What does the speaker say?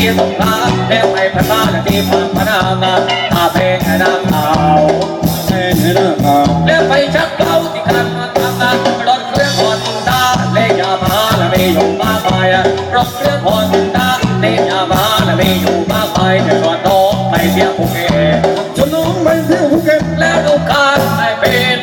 สียสงขาและไปพัฒนาที่พัฒนากาเพลงให้ดงเขาเพลงให้ดังเขานไปชักเขาที่กำลังทำงานรถเครื่องหอนตาเลี้ยาพาและไม่อยู่มากายรถเครื่องหอนตาเลี้ยาพาและไม่อยู่มากายเดี๋ยอน้องไปเที่ยวภูเก็ตจนน้องไม่เที่ยวภูเก็ตแล้วลูกค้าไปเป็น